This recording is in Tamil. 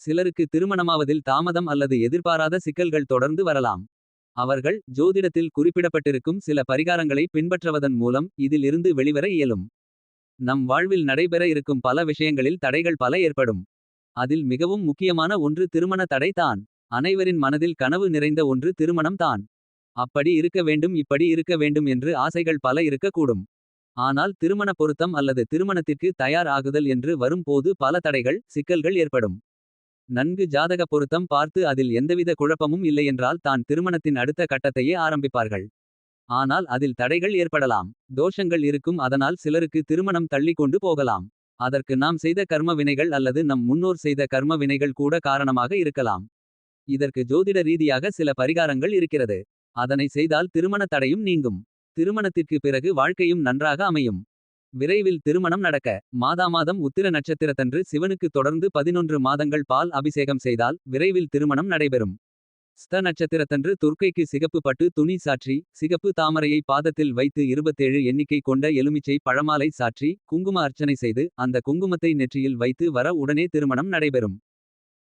சிலருக்கு திருமணமாவதில் தாமதம் அல்லது எதிர்பாராத சிக்கல்கள் தொடர்ந்து வரலாம். அவர்கள் ஜோதிடத்தில் குறிப்பிடப்பட்டிருக்கும் சில பரிகாரங்களை பின்பற்றுவதன் மூலம் இதில் இருந்து வெளிவர இயலும். நம் வாழ்வில் நடைபெற இருக்கும் பல விஷயங்களில் தடைகள் பல ஏற்படும். அதில் மிகவும் முக்கியமான ஒன்று திருமண தடை தான். அனைவரின் மனதில் கனவு நிறைந்த ஒன்று திருமணம் தான். அப்படி இருக்க வேண்டும் இப்படி இருக்க வேண்டும் என்று ஆசைகள் பல இருக்கக்கூடும். ஆனால் திருமண பொருத்தம் அல்லது திருமணத்திற்கு தயார் ஆகுதல் என்று வரும்போது பல தடைகள் சிக்கல்கள் ஏற்படும். நன்கு ஜாதக பொருத்தம் பார்த்து அதில் எந்தவித குழப்பமும் இல்லையென்றால் தான் திருமணத்தின் அடுத்த கட்டத்தையே ஆரம்பிப்பார்கள். ஆனால் அதில் தடைகள் ஏற்படலாம். தோஷங்கள் இருக்கும் அதனால் சிலருக்கு திருமணம் தள்ளி கொண்டு போகலாம். அதற்கு நாம் செய்த கர்ம வினைகள் அல்லது நம் முன்னோர் செய்த கர்ம வினைகள் கூட காரணமாக இருக்கலாம். இதற்கு ஜோதிட ரீதியாக சில பரிகாரங்கள் இருக்கிறது. அதனை செய்தால் திருமண தடையும் நீங்கும். திருமணத்திற்கு பிறகு வாழ்க்கையும் நன்றாக அமையும். விரைவில் திருமணம் நடக்க மாதாமாதம் உத்திர நட்சத்திரத்தன்று சிவனுக்கு தொடர்ந்து 11 மாதங்கள் பால் அபிஷேகம் செய்தால் விரைவில் திருமணம் நடைபெறும். ஸ்த நட்சத்திரத்தன்று துர்க்கைக்கு சிகப்பு பட்டு துணி சாற்றி சிகப்பு தாமரையை பாதத்தில் வைத்து 27 எண்ணிக்கை கொண்ட எலுமிச்சை பழமாலை சாற்றி குங்கும அர்ச்சனை செய்து அந்த குங்குமத்தை நெற்றியில் வைத்து வர உடனே திருமணம் நடைபெறும்.